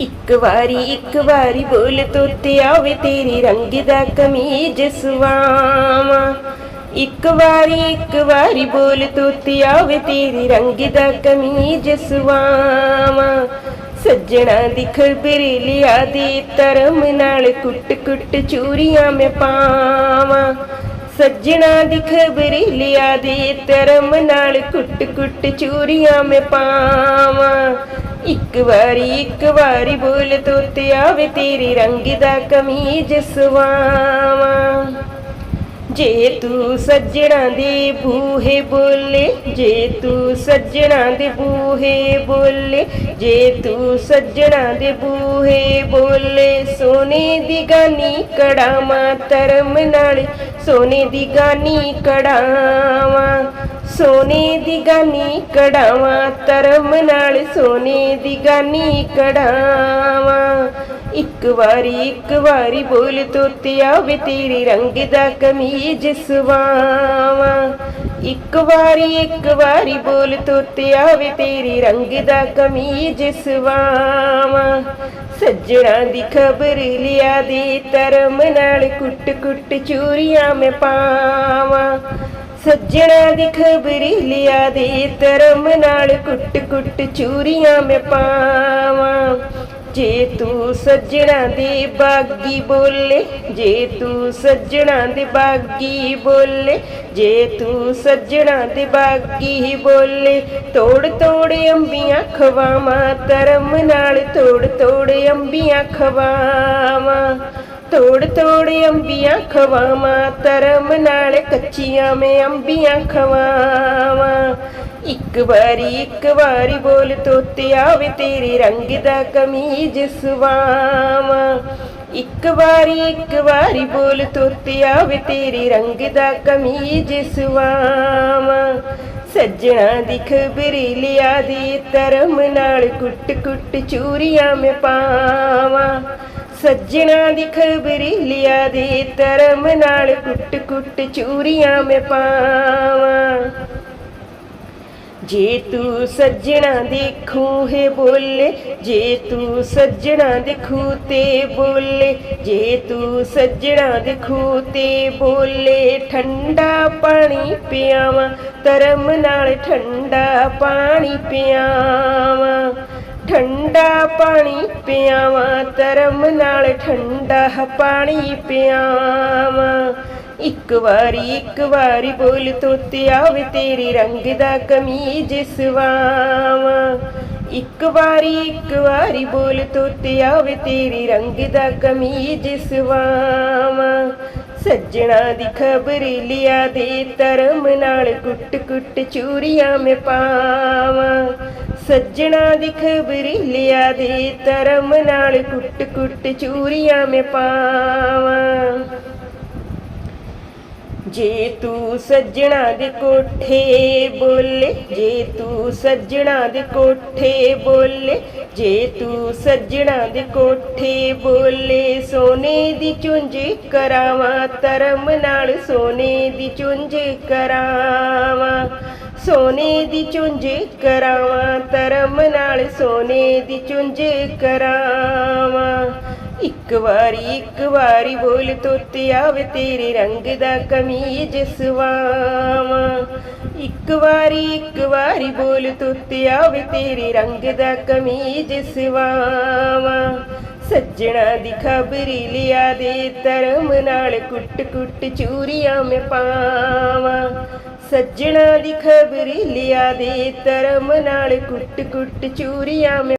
ਇੱਕ ਵਾਰੀ ਇੱਕ ਵਾਰੀ ਬੋਲ ਤੋਤੇ ਆਵੇ, ਤੇਰੀ ਰੰਗ ਦਾ ਕਮੀਜ਼ ਸਵਾਵਾਂ। ਇੱਕ ਵਾਰੀ ਇੱਕ ਵਾਰੀ ਬੋਲ ਤੋਤੇ ਆਵੇ, ਤੇਰੀ ਰੰਗ ਦਾ ਕਮੀਜ਼ ਸਵਾਵਾਂ। ਸੱਜਣਾ ਦੀ ਖਬਰ ਲਿਆ ਦੀ ਧਰਮ ਨਾਲ ਕੁੱਟ ਕੁੱਟ ਚੂਰੀਆਂ ਮੈਂ ਪਾਵਾਂ। ਸੱਜਣਾ ਦੀ ਖਬਰ ਲਿਆ ਦੀ ਧਰਮ ਨਾਲ ਕੁੱਟ ਕੁੱਟ ਚੂਰੀਆਂ ਮੈਂ ਪਾਵਾਂ। ਇੱਕ ਵਾਰੀ ਇੱਕ ਵਾਰੀ ਬੋਲ ਤੋਤੇ ਆਵੇ ਤੇਰੇ ਰੰਗ ਦਾ ਕਮੀਜ਼ ਸਵਾਵਾਂ। ਜੇ ਤੂੰ ਸੱਜਣਾ ਦੇ ਬੂਹੇ ਬੋਲੇ, ਜੇ ਤੂੰ ਸੱਜਣਾ ਦੇ ਬੂਹੇ ਬੋਲੇ, ਜੇ ਤੂੰ ਸੱਜਣਾ ਦੇ ਬੂਹੇ ਬੋਲੇ, ਸੋਨੇ ਦੀ ਗਾਨੀ ਕੜਾਵਾਂ ਧਰਮ ਨਾਲ, ਸੋਨੇ ਦੀ ਗਾਨੀ ਕੜਾਵਾਂ ਸੋਨੇ ਦੀ ਗਾਨੀ ਕੜਾਵਾਂ ਧਰਮ ਨਾਲ ਸੋਨੇ ਦੀ ਗਾਨੀ ਕੜਾਵਾਂ ਇੱਕ ਵਾਰੀ ਇੱਕ ਵਾਰੀ ਬੋਲ ਤੋਤੇ ਆਵੇ ਤੇਰੀ ਰੰਗ ਦਾ ਕਮੀਜ਼ ਸਵਾਵਾਂ। ਇੱਕ ਵਾਰੀ ਇੱਕ ਵਾਰੀ ਬੋਲ ਤੋਤੇ ਆਵੇ ਤੇਰੀ ਰੰਗ ਦਾ ਕਮੀਜ਼ ਸਵਾਵਾਂ। ਸੱਜਣਾ ਦੀ ਖਬਰ ਲਿਆ ਦੇ ਧਰਮ ਨਾਲ ਕੁੱਟ ਕੁੱਟ ਚੂਰੀਆਂ ਮੈਂ ਪਾਵਾਂ। ਸੱਜਣਾ ਦੀ ਖਬਰੀ ਲਿਆ ਦੇ ਧਰਮ ਨਾਲ ਕੁੱਟ ਕੁੱਟ ਚੂਰੀਆਂ ਮੈਂ ਪਾਵਾਂ। ਜੇ ਤੂੰ ਸੱਜਣਾ ਦੇ ਬਾਗੀ ਬੋਲੇ, ਜੇ ਤੂੰ ਸੱਜਣਾ ਦੇ ਬਾਗੀ ਬੋਲੇ, ਜੇ ਤੂੰ ਸੱਜਣਾ ਦੇ ਬਾਗੀ ਬੋਲੇ, ਤੋੜ ਤੋੜ ਅੰਬੀਆਂ ਖਵਾਵਾਂ, ਧਰਮ ਨਾਲ ਤੋੜ ਤੋੜ ਅੰਬੀਆਂ ਖਵਾਵਾਂ। ਤੋੜ ਤੋੜ ਅੰਬੀਆਂ ਖਵਾਵਾਂ, ਧਰਮ ਨਾਲ ਕੱਚੀਆਂ ਮੈਂ ਅੰਬੀਆਂ ਖਵਾਵਾਂ। ਇੱਕ ਵਾਰੀ ਇੱਕ ਵਾਰੀ ਬੋਲ ਤੋਤੇ ਆਵੇ ਤੇਰੇ ਰੰਗ ਦਾ ਕਮੀਜ਼ ਸਵਾਵਾਂ। ਇੱਕ ਵਾਰੀ ਇੱਕ ਵਾਰੀ ਬੋਲ ਤੋਤੇ ਆਵੇ ਤੇਰੇ ਰੰਗ ਦਾ ਕਮੀਜ਼ ਸਵਾਵਾਂ। ਸੱਜਣਾ ਦੀ ਖਬਰ ਲਿਆ ਦੇ ਧਰਮ ਨਾਲ ਕੁੱਟ ਕੁੱਟ ਚੂਰੀਆਂ ਮੈਂ ਪਾਵਾਂ। ਸੱਜਣਾ ਦੀ ਖਬਰ ਲਿਆ ਦੇ ਧਰਮ ਨਾਲ ਕੁੱਟ ਕੁੱਟ ਚੂਰੀਆਂ ਮੈਂ ਪਾਵਾਂ। ਜੇ ਤੂੰ ਸੱਜਣਾ ਦੇ ਖੂਹੇ ਬੋਲੇ, ਜੇ ਤੂੰ ਸੱਜਣਾ ਦੇ ਖੂਹ ਤੇ ਬੋਲੇ, ਜੇ ਤੂੰ ਸੱਜਣਾ ਦੇ ਖੂਹ ਤੇ ਬੋਲੇ, ਠੰਡਾ ਪਾਣੀ ਪਿਆਵਾਂ, ਧਰਮ ਨਾਲ ਠੰਡਾ ਪਾਣੀ ਪਿਆਵਾਂ। ਠੰਡਾ ਪਾਣੀ ਪਿਆਵਾਂ, ਧਰਮ ਨਾਲ ਠੰਡਾ ਪਾਣੀ ਪਿਆਵਾਂ। ਇੱਕ ਵਾਰੀ ਇੱਕ ਵਾਰੀ ਬੋਲ ਤੋਤੇ ਆਵੇ ਤੇਰੇ ਰੰਗ ਦਾ ਕਮੀਜ਼ ਸਵਾਵਾਂ। ਇੱਕ ਵਾਰੀ ਇੱਕ ਵਾਰੀ ਬੋਲ ਤੋਤੇ ਆਵੇ ਤੇਰੇ ਰੰਗ ਦਾ ਕਮੀਜ਼ ਸਵਾਵਾਂ। ਸੱਜਣਾ ਦੀ ਖਬਰ ਲਿਆ ਦੇ ਧਰਮ ਨਾਲ ਕੁੱਟ ਕੁੱਟ ਚੂਰੀਆਂ ਮੈਂ ਪਾਵਾਂ। ਸੱਜਣਾ ਦੀ ਖਬਰ ਲਿਆ ਦੇ ਧਰਮ ਨਾਲ ਕੁੱਟ ਕੁੱਟ ਚੂਰੀਆਂ ਮੈਂ ਪਾਵਾਂ। ਜੇ ਤੂੰ ਸੱਜਣਾ ਦੇ ਕੋਠੇ ਬੋਲੇ, ਜੇ ਤੂੰ ਸੱਜਣਾ ਦੇ ਕੋਠੇ ਬੋਲੇ, ਜੇ ਤੂੰ ਸੱਜਣਾ ਦੇ ਕੋਠੇ ਬੋਲੇ, ਸੋਨੇ ਦੀ ਚੁੰਝ ਕਰਾਵਾਂ, ਧਰਮ ਨਾਲ ਸੋਨੇ ਦੀ ਚੁੰਝ ਕਰਾਵਾਂ। ਸੋਨੇ ਦੀ ਚੁੰਝ ਕਰਾਵਾਂ, ਧਰਮ ਨਾਲ ਸੋਨੇ ਦੀ ਚੁੰਝ ਕਰਾਵਾਂ। ਇੱਕ ਵਾਰੀ ਇੱਕ ਵਾਰੀ ਬੋਲ ਤੋਤੇ ਆਵੇ, ਤੇਰੇ ਰੰਗ ਦਾ ਕਮੀਜ਼ ਸਵਾਵਾਂ। ਇੱਕ ਵਾਰੀ ਇੱਕ ਵਾਰੀ ਬੋਲ ਤੋਤੇ ਆਵੇ, ਤੇਰੇ ਰੰਗ ਦਾ ਕਮੀਜ਼ ਸਵਾਵਾਂ। ਸੱਜਣਾ ਦੀ ਖਬਰੀ ਲਿਆ ਦੇ, ਧਰਮ ਨਾਲ ਕੁੱਟ ਕੁੱਟ ਚੂਰੀਆਂ ਮੈਂ ਪਾਵਾਂ। ਸੱਜਣਾ ਦੀ ਖਬਰੀ ਲਿਆ ਦੇ ਧਰਮ ਨਾਲ ਕੁੱਟ ਕੁੱਟ ਚੂਰੀਆਂ ਮੈਂ